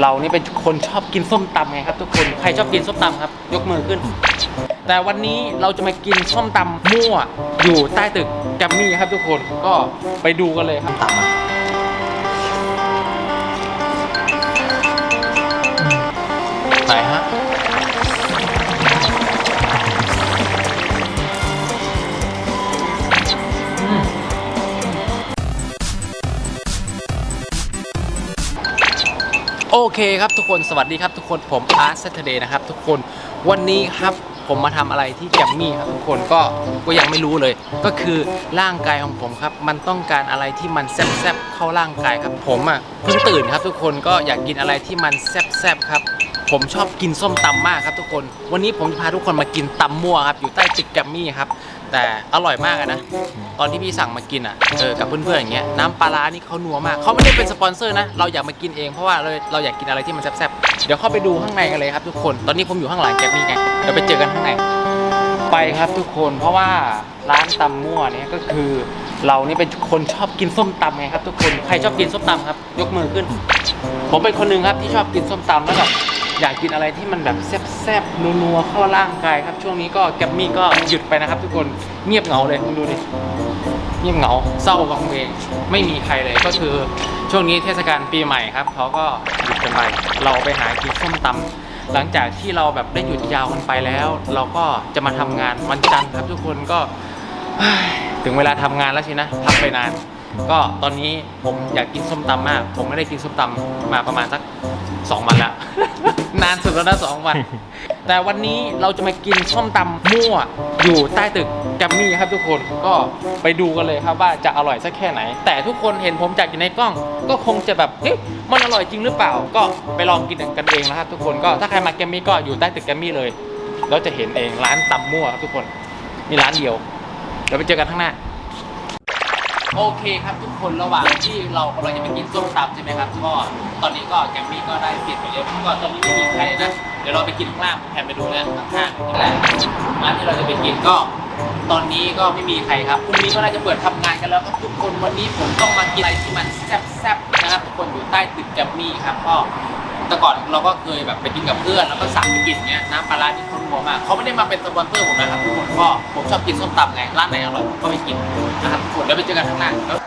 เรานี่เป็นคนชอบกินส้มตำไงครับ ทุกคนใครชอบกินส้มตำครับ ยกมือขึ้น แต่วันนี้เราจะมากินส้มตำมั่วอยู่ใต้ตึกแกรมมี่ครับ ทุกคนก็ไปดูกันเลยครับตำมาไหนฮะ เคครับทุกคนสวัสดีครับทุกคนผมอาร์ตเซตเดย์นะครับทุกคนวันนี้ครับผมมาทำอะไรที่แกมมี่ครับทุกคนก็ก็ยังไม่รู้เลย ก็คือร่างกายของผมครับ มันต้องการอะไรที่มันแซ่บๆเข้าร่างกายครับ ผมอะเพิ่งตื่นครับทุกคนก็อยากกินอะไรที่มันแซ่บๆครับ ผมชอบกินส้มตำมากครับทุกคน วันนี้ผมจะพาทุกคนมากินตำมั่วครับ อยู่ใต้ตึกแกรมมี่ครับ แต่อร่อยมากอะนะ ตอนที่พี่สั่งมากินอะ เออ กับเพื่อนๆอย่างเงี้ย น้ำปลาร้านี่เขานัวมาก เขาไม่ได้เป็นสปอนเซอร์นะ เราอยากมากินเอง เพราะว่าเราเราอยากกินอะไรที่มันแซ่บๆ เดี๋ยวเข้าไปดูข้างในกันเลยครับทุกคน ตอนนี้ผมอยู่ข้างหลังแกรมมี่ไง เดี๋ยวไปเจอกันข้างใน ไปครับทุกคน เพราะว่าร้านตำมั่วเนี่ยก็คือ เรานี่เป็นคนชอบกินส้มตำไงครับทุกคน ใครชอบกินส้มตำครับ ยกมือขึ้น ผมเป็นคนหนึ่งครับที่ชอบกินส้มตำแล้วแบบ อยากกินอะไรที่มันแบบแซ่บๆนัวๆเข้าร่างกายครับช่วงนี้ก็แกมมี่ก็หยุดไปนะครับ ทุกคนเงียบเหงาเลยดูดิเงียบเหงาเศร้าวังเวงไม่มีใครเลยก็คือช่วงนี้เทศกาลปีใหม่ครับเขาก็หยุดกันไปเราไปหากินส้มตำหลังจากที่เราแบบได้หยุดยาวกันไปแล้ว เราก็จะมาทำงานวันจันทร์ครับทุกคนก็ถึงเวลาทำงานแล้วสินะพักไปนาน ก็ตอนนี้ผมอยากกินส้มตำมาก ผมไม่ได้กินส้มตำมาประมาณสักสองวันแล้ว นานสุดแล้วนะสองวัน แต่วันนี้เราจะมากินส้มตำมั่วอยู่ใต้ตึกแกรมมี่ครับทุกคนก็ไปดูกันเลยครับว่าจะอร่อยสักแค่ไหน แต่ทุกคนเห็นผมจากอยู่ในกล้อง ก็คงจะแบบเฮ้ยมันอร่อยจริงหรือเปล่า ก็ไปลองกินกันเองนะครับทุกคนก็ถ้าใครมาแกรมมี่ก็อยู่ใต้ตึกแกรมมี่เลยแล้วจะเห็นเองร้านตำมั่วครับทุกคนมีร้านเดียวเดี๋ยวไปเจอกันข้างหน้า โอเคครับทุกคนระหว่างที่เรากำลังจะไปกินส้มตำใช่ไหมครับก็ตอนนี้ก็แกมมี่ก็ได้เปลี่ยนไปเรียบก็ตอนนี้ไม่มีใครนะเดี๋ยวเราไปกินข้างล่างแพนไปดูนะข้างๆนี่แหละร้านที่เราจะไปกินก็ตอนนี้ก็ไม่มีใครครับพรุ่งนี้ก็น่าจะเปิดทำงานกันแล้วครับทุกคนวันนี้ผมต้องมากินอะไรที่มันแซ่บๆนะครับทุกคนอยู่ใต้ตึกแกรมมี่ครับก็ แต่ก่อนเราก็เคยแบบไปกินกับเพื่อนแล้วก็สั่งไปกินเงี้ยน้ำปลาร้าที่เขานัวมากเขาไม่ได้มาเป็นสปอนเซอร์ผมนะครับทุกคนก็ผมชอบกินส้มตำไงร้านไหนอร่อยผมก็ไปกินนะครับทุกคนเดี๋ยวไปเจอกันข้างหน้าแล้ว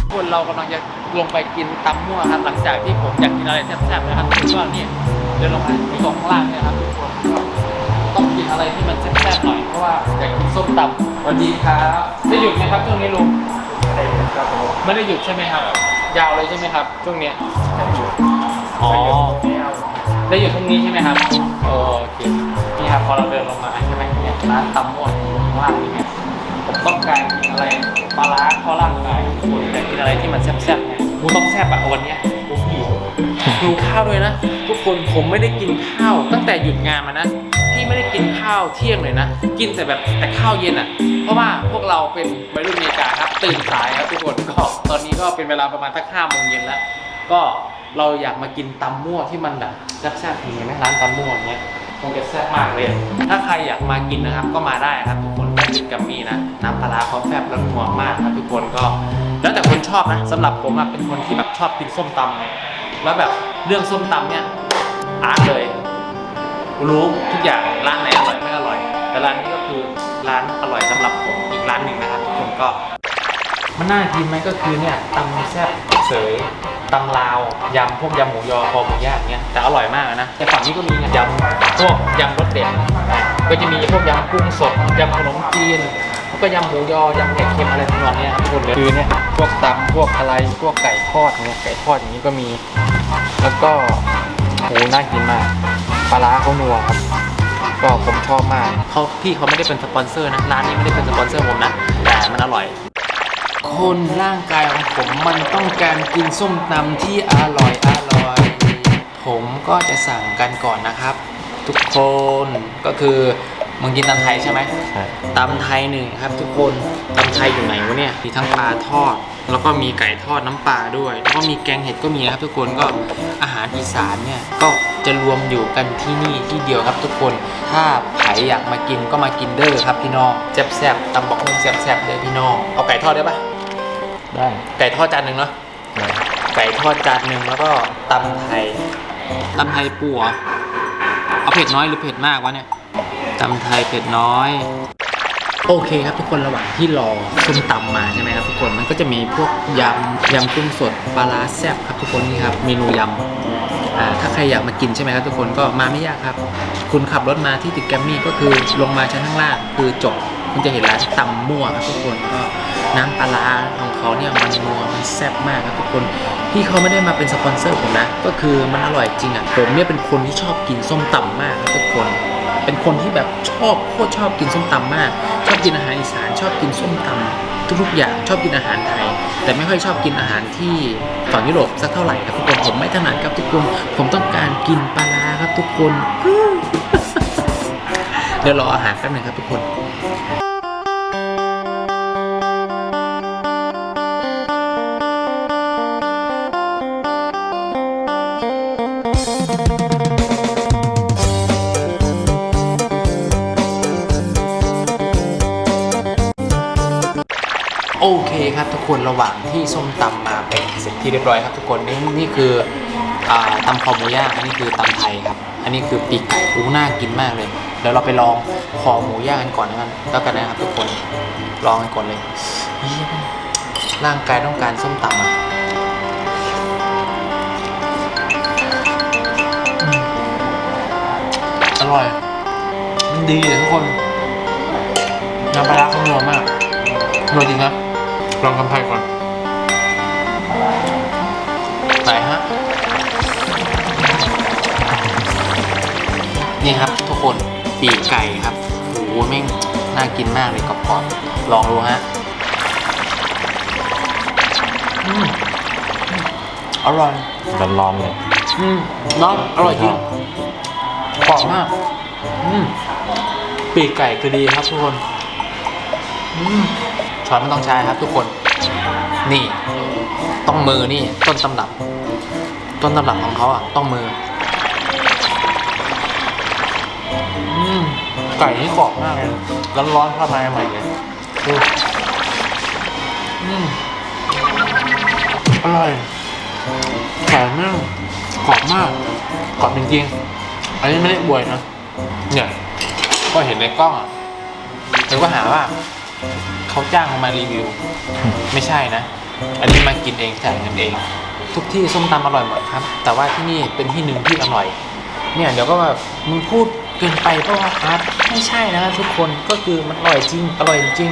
ทุกคนเรากำลังจะลงไปกินตำมั่วครับหลังจากที่ผมอยากกินอะไรแซ่บๆนะครับคือว่าเนี่ยเดินลงมาที่ตรงข้างล่างเนี่ยครับทุกคนก็ต้องกินอะไรที่มันแซ่บๆหน่อยเพราะว่าอยากกินส้มตำ สวัสดีครับได้หยุดไหมครับช่วงนี้ลุงไม่ได้หยุดใช่ไหมครับ ยาวเลยใช่ไหมครับช่วงเนี้ยอ๋อได้หยุดพรุ่งนี้ใช่ไหมครับโอเคนี่ครับพอเราเดินลงมาใช่ไหมเนี่ยร้านตำม่วนอยู่ข้างล่างนี่ไงผมต้องการกินอะไรปลาร้าเข้าร่างกายผมอยากกินอะไรที่มันแซ่บๆไงกูต้องแซ่บอะวันเนี้ยกูหิวหิวข้าวด้วยนะ ทุกคนผมไม่ได้กินข้าวตั้งแต่หยุดงานมานะ พี่ไม่ได้กินข้าวเที่ยงเลยนะ กินแต่แบบแต่ข้าวเย็นอะ เพราะว่าพวกเราเป็นวัยรุ่นอเมริกาครับตื่นสายครับทุกคนก็ตอนนี้ก็เป็นเวลาประมาณสักห้าโมงเย็นแล้ว ก็เราอยากมากินตำมั่วที่มันแบบแซ่บๆอย่างเงี้ยไหมร้านตำมั่วอย่างเงี้ยคงจะแซ่บมากเลย ถ้าใครอยากมากินนะครับ ก็มาได้ครับทุกคนได้กินกัมมี่นะ น้ำปลาร้าเขาแซ่บแล้วนัวมากครับทุกคนก็ แล้วแต่คนชอบนะสำหรับผมอะเป็นคนที่แบบชอบกินส้มตำไงแล้วแบบเรื่องส้มตำเนี่ยอาร์ตเลย รู้ทุกอย่างร้านไหนอร่อยไม่อร่อย แต่ร้านนี้ก็คือร้านอร่อยสำหรับผมอีกร้านหนึ่งนะครับทุกคนก็มันน่ากินไหมก็คือเนี่ยตำแซ่บเสยตำลาวยำพวกยำหมูยอคอหมูย่างเงี้ยแต่อร่อยมากนะแต่ฝั่งนี้ก็มียำพวกยำรสเด็ดก็จะมีพวกยำกุ้งสดยำขนมจีนแล้วก็ยำหมูยอยำไก่เค็มอะไรทั้งหมดเนี่ยครับทุกคนคือเนี่ยพวกตำพวกอะไรพวกไก่ทอดเนี่ยไก่ทอดอย่างนี้ก็มี แล้วก็โหน่ากินมาก ปลาร้าเขานัวครับก็ผมชอบมากเขาพี่เขาไม่ได้เป็นสปอนเซอร์นะร้านนี้ไม่ได้เป็นสปอนเซอร์ผมนะแต่มันอร่อย คนร่างกายของผมมันต้องการกินส้มตำที่อร่อยอร่อย ผมก็จะสั่งกันก่อนนะครับ ทุกคนก็คือมึงกินตำไทยใช่ไหมใช่ตำไทยหนึ่งครับ ทุกคนตำไทยอยู่ไหนวะเนี่ยมีทั้งปลาทอด แล้วก็มีไก่ทอดน้ำปลาด้วย แล้วก็มีแกงเห็ดก็มีนะครับทุกคนก็อาหารอีสานเนี่ยก็จะรวมอยู่กันที่นี่ที่เดียวครับทุกคน ถ้าใครอยากมากินก็มากินเด้อครับพี่น้องแซ่บๆตำบอกมึงแซ่บๆเด้อพี่น้องเอาไก่ทอดได้ปะได้ไก่ทอดจานหนึ่งเนาะไก่ทอดจานหนึ่งแล้วก็ตำไทยตำไทยปูเหรอเอาเผ็ดน้อยหรือเผ็ดมากวะเนี่ยตำไทยเผ็ดน้อย โอเคครับทุกคนระหว่างที่รอส้มตำมาใช่ไหมครับทุกคนมันก็จะมีพวกยำยำกุ้งสดปลาร้าแซ่บครับทุกคนนี่ครับเมนูยำอ่าถ้าใครอยากมากินใช่ไหมครับทุกคนก็มาไม่ยากครับ คุณขับรถมาที่ตึกแกรมมี่ก็คือลงมาชั้นข้างล่างคือจบคุณจะเห็นร้านตำมั่วครับทุกคนก็น้ำปลาร้าของเขาเนี่ยมันนัวมันแซ่บมากครับทุกคนพี่เขาไม่ได้มาเป็นสปอนเซอร์ผมนะ ก็คือมันอร่อยจริงอะผมเนี่ยเป็นคนที่ชอบกินส้มตำมากครับทุกคน เป็นคนที่แบบชอบโคตรชอบกินส้มตำมาก ชอบกินอาหารอีสานชอบกินส้มตำทุกๆอย่างชอบกินอาหารไทย แต่ไม่ค่อยชอบกินอาหารที่ฝั่งยุโรปสักเท่าไหร่ครับทุกคนผมไม่ถนัดครับทุกคนผมต้องการกินปลาราครับทุกคนเดี๋ยวรออาหารแป๊บหนึงครับทุกคน ครับทุกคนระหว่างที่ส้มตำมาเป็นเสร็จที่เรียบร้อยครับทุกคนนี่นี่คืออ่าตำคอหมูย่างอันนี้คือตำไทยครับ อันนี้คือปีกไก่อู้น่ากินมากเลยเดี๋ยวเราไปลองคอหมูย่างกันก่อนนะกันแล้วกันนะครับทุกคนลองกันก่อนเลยร่างกายต้องการส้มตำอะอร่อย มันดีเลยทุกคนน้ำปลาร้าเขานัวมากโรยจริงครับ ลองทำไทยก่อนไหนฮะ นี่ครับทุกคนปีกไก่ครับโอ้โหแม่งน่ากินมากเลยกรอบๆลองดูฮะอืมอร่อยร้อนๆเลยอืมน้องอร่อยจริงกรอบมาก อืมปีกไก่คือดีครับทุกคน อืม ช้อนไม่ต้องใช้ครับ ทุกคน นี่ ต้องมือนี่ต้นตำรับ ต้นตำรับของเขาอะ ต้องมือไก่นี่กรอบมากเลยร้อนๆเข้ามาใหม่เลยอืมอร่อยไก่แม่งกรอบมากกรอบจริงๆอันนี้ไม่ได้อวยนะเนี่ย ก็เห็นในกล้องอะเธอก็หาว่า เขาจ้างมารีวิว ไม่ใช่นะ อันนี้มากินเองจ่ายเงินเอง ทุกที่ส้มตำอร่อยหมดครับ แต่ว่าที่นี่เป็นที่หนึ่งที่อร่อย เนี่ยเดี๋ยวก็แบบมึงพูดเกินไปเพราะว่าอาร์ตไม่ใช่นะทุกคนก็คือมันอร่อยจริงอร่อยจริง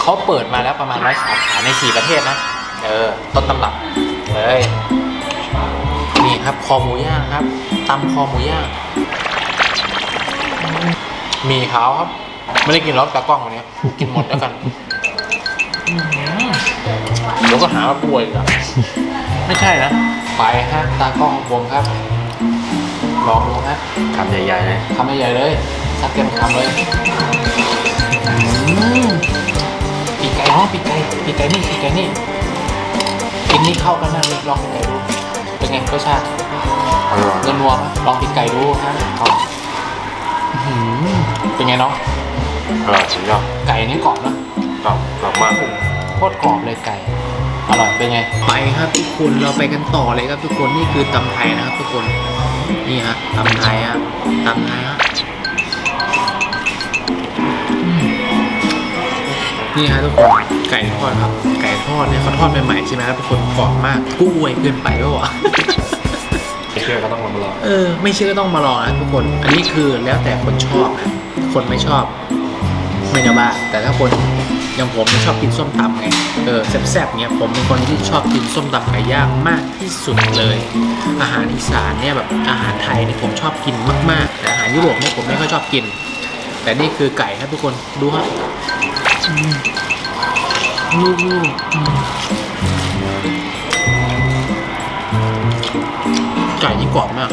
เขาเปิดมาแล้วประมาณร้อยสาขาในสี่ประเทศนะเออต้นตำรับเลยนี่ครับคอหมูย่างครับตำคอหมูย่างมีขาวครับ ไม่ได้กินหรอกตากล้องวันนี้กินหมดแล้วกันอื้อหือเดี๋ยวก็หาว่าป่วยอีกอะไม่ใช่นะ ไปฮะตากล้องของผมครับ ลองดูฮะคำใหญ่ๆเลยทำใหญ่ๆเลยสักเต็มคำเลยอืมปีกไก่เนาะปีกไก่ปีกไก่นี่ปีกไก่นี่กินนี่เข้ากันมากเลยลองปีกไก่ดูเป็นไงรสชาติอร่อยนัวนัวๆปะลองปีกไก่ดูฮะเอาอื้อหือเป็นไงน้อง อร่อยสุดยอดไก่นี่กรอบนะกรอบกรอบมากโคตรกรอบเลยไก่ อร่อยเป็นไง ไปครับทุกคน เราไปกันต่อเลยครับทุกคน นี่คือตำไทยนะครับทุกคน นี่ฮะตำไทยฮะตำไทยฮะอืมนี่ฮะทุกคน ไก่ทอดครับ ไก่ทอดเนี่ยเขาทอดใหม่ๆใช่ไหมครับทุกคนกรอบมากกู้อวยเกินไปปะวะไม่เชื่อก็ต้องลองมาลอง เออ ไม่เชื่อก็ต้องมาลองนะทุกคน อันนี้คือแล้วแต่คนชอบนะคนไม่ชอบ ไม่นะบ้าแต่ถ้าคนอย่างผมที่ชอบกินส้มตำไงเออแซ่บๆเนี่ยผมเป็นคนที่ชอบกินส้มตำไก่ย่างมากที่สุดเลย อาหารอีสานเนี่ยแบบอาหารไทยเนี่ยผมชอบกินมากๆแต่อาหารยุโรปเนี่ยผมไม่ค่อยชอบกิน แต่นี่คือไก่ครับทุกคนดูฮะอืมลูกๆไก่นี่กรอบมาก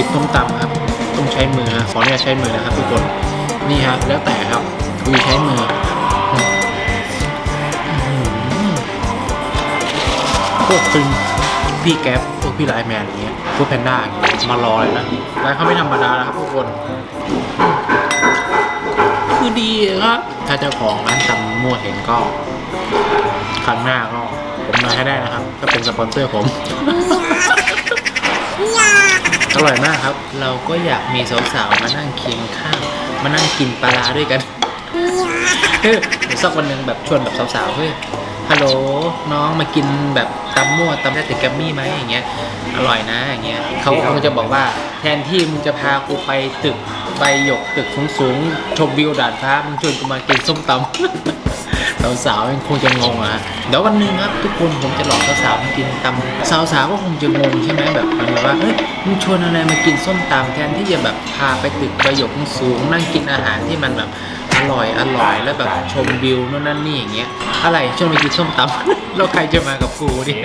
กินต้มตำครับต้องใช้มือฮะขออนุญาตใช้มือนะครับทุกคนนี่ฮะแล้วแต่ครับคุยใช้มือพวกฟินพี่แก๊ปพวกพี่ไลแมนอย่างเงี้ยพวกแพนด้าอย่างเงี้ยมารอเลยนะร้านเขาไม่ธรรมดานะครับทุกคน คือดีครับถ้าเจ้าของร้านตำมั่วเห็นก็ครั้งหน้าก็ผมมาให้ได้นะครับถ้าเป็นสปอนเซอร์ผม อร่อยมากครับ เราก็อยากมีสาวๆมานั่งเคียงข้าง มานั่งกินปลาร้าด้วยกันเฮ้ยสักวันหนึ่งแบบชวนแบบสาวๆเฮ้ยฮัลโหลน้องมากินแบบตำมั่วตำได้แต่แกมมี่ไหมอย่างเงี้ยอร่อยนะอย่างเงี้ยเขาคงจะบอกว่าแทนที่มึงจะพากูไปตึกใบหยกตึกสูงๆชมวิวด่านฟ้ามึงชวนกูมากินส้มตำ สาวๆยังคงจะงงอะเดี๋ยววันหนึ่งครับทุกคนผมจะหลอกสาวๆมากินตำสาวๆก็คงจะงงใช่ไหมแบบมันแบบว่าเฮ้ยมึงชวนอะไรมากินส้มตำแทนที่จะแบบพาไปตึกใบหยกสูงนั่งกินอาหารที่มันแบบอร่อยอร่อยแล้วแบบชมวิวนู่นนั่นนี่อย่างเงี้ยอะไรชวนมากินส้มตำ แล้วใครจะมากับกูเนี่ย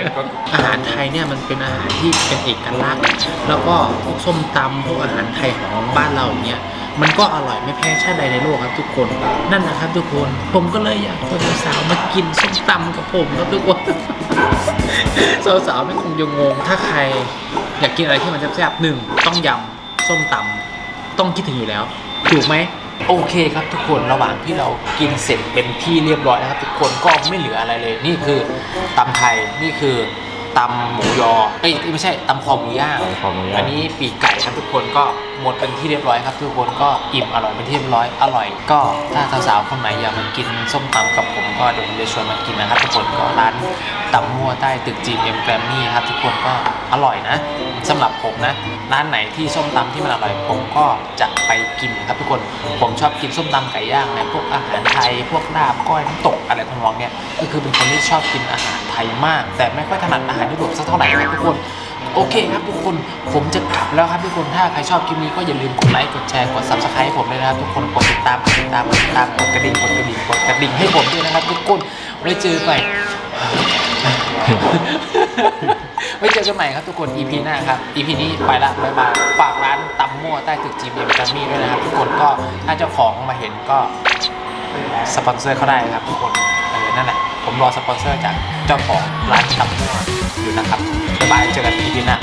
อาหารไทยเนี่ยมันเป็นอาหารที่เป็นเอกลักษณ์ แล้วก็พวกส้มตำพวกอาหารไทยของบ้านเราอย่างเงี้ย มันก็อร่อยไม่แพ้ชาติใดในโลกครับทุกคน นั่นแหละครับทุกคน ผมก็เลยอยากชวนสาวๆมากินส้มตำกับผมครับทุกคนสาวๆไม่คงจะงง ถ้าใครอยากกินอะไรที่มันแซ่บๆหนึ่งต้องยำส้มตำต้องคิดถึงอยู่แล้ว ถูกไหมโอเคครับทุกคนระหว่างที่เรากินเสร็จเป็นที่เรียบร้อยนะครับ ทุกคนก็ไม่เหลืออะไรเลย นี่คือตำไทยนี่คือตำหมูยอเอ้ยไม่ใช่ตำคอหมูย่างขออนุญาอัตนนี้ปีกไก่ครับทุกคนก็หมดเป็นที่เรียบร้อยครับ ทุกคนก็อิ่มอร่อยเป็นที่เรียบร้อยอร่อย ก็ถ้าสาวๆคนไหนอยากมากินส้มตำกับผมก็เดี๋ยวผมจะชวนมากินนะครับทุกคนก็ร้านตำมั่วใต้ตึกจีเอ็มแกรมมี่ครับทุกคนก็อร่อยนะสำหรับผมนะร้านไหนที่ส้มตำที่มันอร่อยผมก็จะไปกินครับทุกคนผมชอบกินส้มตำไก่ย่างนะพวกอาหารไทยพวกลาบก้อยน้ำตกอะไรทำนองเนี้ยก็คือเป็นคนที่ชอบกินอาหารไทยมาก แต่ไม่ค่อยถนัดอาหารยุโรปสักเท่าไหร่ครับทุกคน โอเคครับทุกคนผมจะกลับแล้วครับทุกคนถ้าใครชอบคลิปนี้ก็อย่าลืมกดไลค์กดแชร์กด subscribe ให้ผมด้วยนะครับทุกคนกดติดตามกดติดตามกดติดตามกดกระดิ่งกดกระดิ่งกดกระดิ่งให้ผมด้วยนะครับ ทุกคนไว้เจอใหม่ไว้เจอกันใหม่ครับทุกคน EP หน้าครับ EP นี้ไปละบ๊ายบายฝากร้านตำมั่วใต้ตึก GM กัมมี่ด้วยนะครับ ทุกคนก็ถ้าเจ้าของมาเห็นก็สปอนเซอร์เขาได้ครับทุกคนเออนั่นแหละ ผมรอสปอนเซอร์จากเจ้าของร้านตำมั่วอยู่นะครับบ๊ายบายเจอกันทีหน้า